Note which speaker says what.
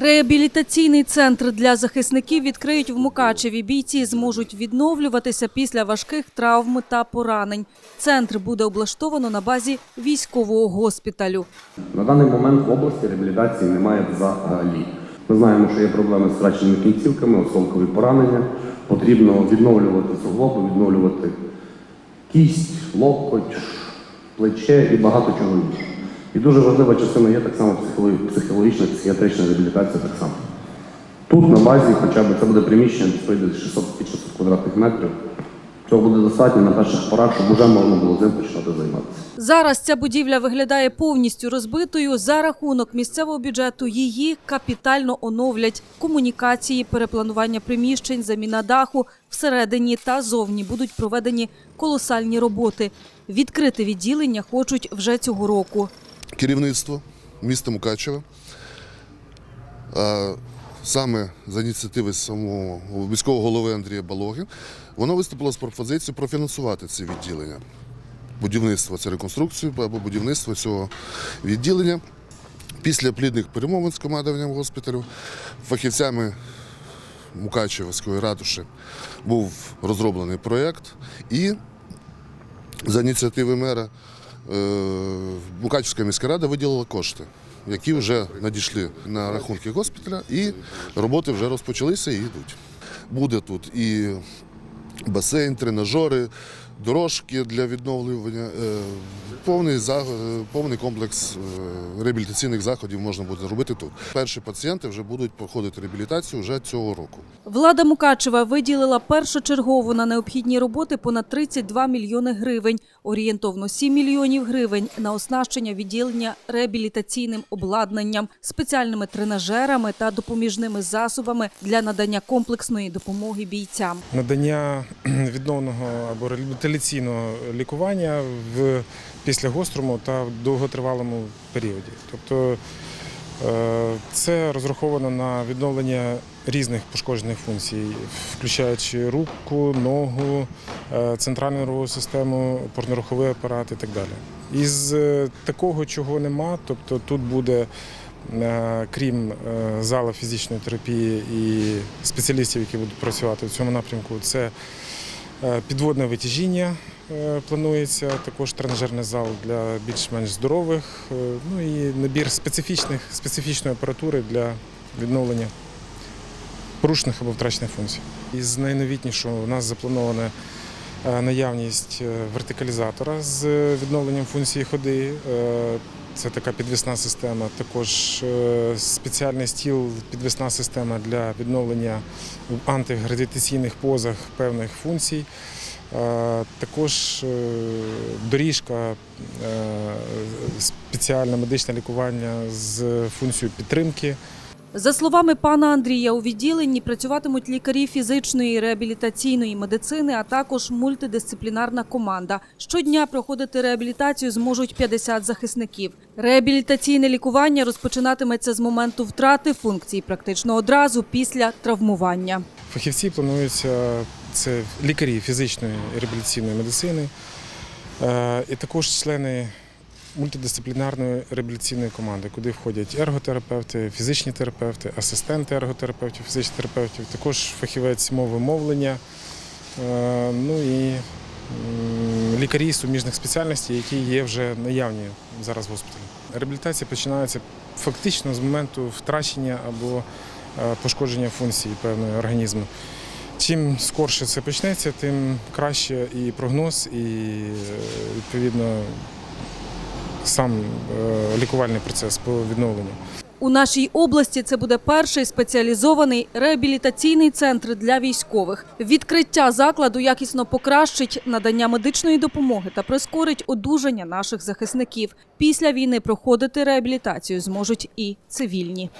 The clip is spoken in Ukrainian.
Speaker 1: Реабілітаційний центр для захисників відкриють в Мукачеві. Бійці зможуть відновлюватися після важких травм та поранень. Центр буде облаштовано на базі військового госпіталю.
Speaker 2: На даний момент в області реабілітації немає взагалі. Ми знаємо, що є проблеми з втраченими кінцівками, осколкові поранення. Потрібно відновлювати суглоби, відновлювати кість, локоть, плече і багато чого іншого. І дуже важлива частина є так само психоло- психологічна, психіатрична реабілітація так само. Тут на базі хоча б це буде приміщення, десь пройде 600 під 600 квадратних метрів. Цього буде достатньо на перших порах, щоб вже можна було цим починати займатися.
Speaker 1: Зараз ця будівля виглядає повністю розбитою. За рахунок місцевого бюджету її капітально оновлять. Комунікації, перепланування приміщень, заміна даху всередині та зовні будуть проведені колосальні роботи. Відкрити відділення хочуть вже цього року.
Speaker 3: Керівництво міста Мукачева. Саме за ініціативи самого міського голови Андрія Балоги, воно виступило з пропозицією профінансувати ці відділення. Будівництво це реконструкцію або будівництво цього відділення. Після плідних перемовин з командуванням госпіталю, фахівцями Мукачевської ратуші був розроблений проєкт і за ініціативи мера Мукачівська міська рада виділила кошти, які вже надійшли на рахунки госпіталя, і роботи вже розпочалися і йдуть. Буде тут і басейн, тренажери, дорожки для відновлювання, е, повний, за- е, повний комплекс е, реабілітаційних заходів можна буде робити тут. Перші пацієнти вже будуть проходити реабілітацію вже цього року.
Speaker 1: Влада Мукачева виділила першочергово на необхідні роботи понад 32 мільйони гривень. Орієнтовно 7 мільйонів гривень на оснащення відділення реабілітаційним обладнанням, спеціальними тренажерами та допоміжними засобами для надання комплексної допомоги бійцям.
Speaker 4: надання відновного або реабілітаційного лікування в післягострому та довготривалому періоді. Тобто е, це розраховано на відновлення різних пошкоджених функцій, включаючи руку, ногу, е, центральну нервову систему, опорно-руховий апарат і так далі. Із е, такого, чого нема, тобто тут буде крім зали фізичної терапії і спеціалістів, які будуть працювати в цьому напрямку, це підводне витяжіння е, планується, також тренажерний зал для більш-менш здорових, е, ну і набір специфічних, специфічної апаратури для відновлення порушених або втрачених функцій. Із найновітнішого у нас запланована е, наявність е, вертикалізатора з відновленням функції ходи. Це така підвісна система. Також е, спеціальний стіл, підвісна система для відновлення в позах певних функцій. Е, Також е, доріжка, спеціальне медичне лікування з функцією підтримки.
Speaker 1: За словами пана Андрія, у відділенні працюватимуть лікарі фізичної реабілітаційної медицини, а також мультидисциплінарна команда. Щодня проходити реабілітацію зможуть 50 захисників. Реабілітаційне лікування розпочинатиметься з моменту втрати функцій, практично одразу після травмування.
Speaker 4: Фахівці плануються це лікарі фізичної реабілітаційної медицини, е, і також члени мультидисциплінарної реабілітаційної команди, куди входять ерготерапевти, фізичні терапевти, асистенти ерготерапевтів, фізичних терапевтів, також фахівець мови мовлення, е, ну і лікарі суміжних спеціальностей, які є вже наявні зараз в госпіталі. Реабілітація починається фактично з моменту втрачення або е, пошкодження функцій певної організму. Чим скорше це почнеться, тим краще і прогноз, і е, відповідно сам е, лікувальний процес по відновленню.
Speaker 1: У нашій області це буде перший спеціалізований реабілітаційний центр для військових. Відкриття закладу якісно покращить надання медичної допомоги та прискорить одужання наших захисників. Після війни проходити реабілітацію зможуть і цивільні.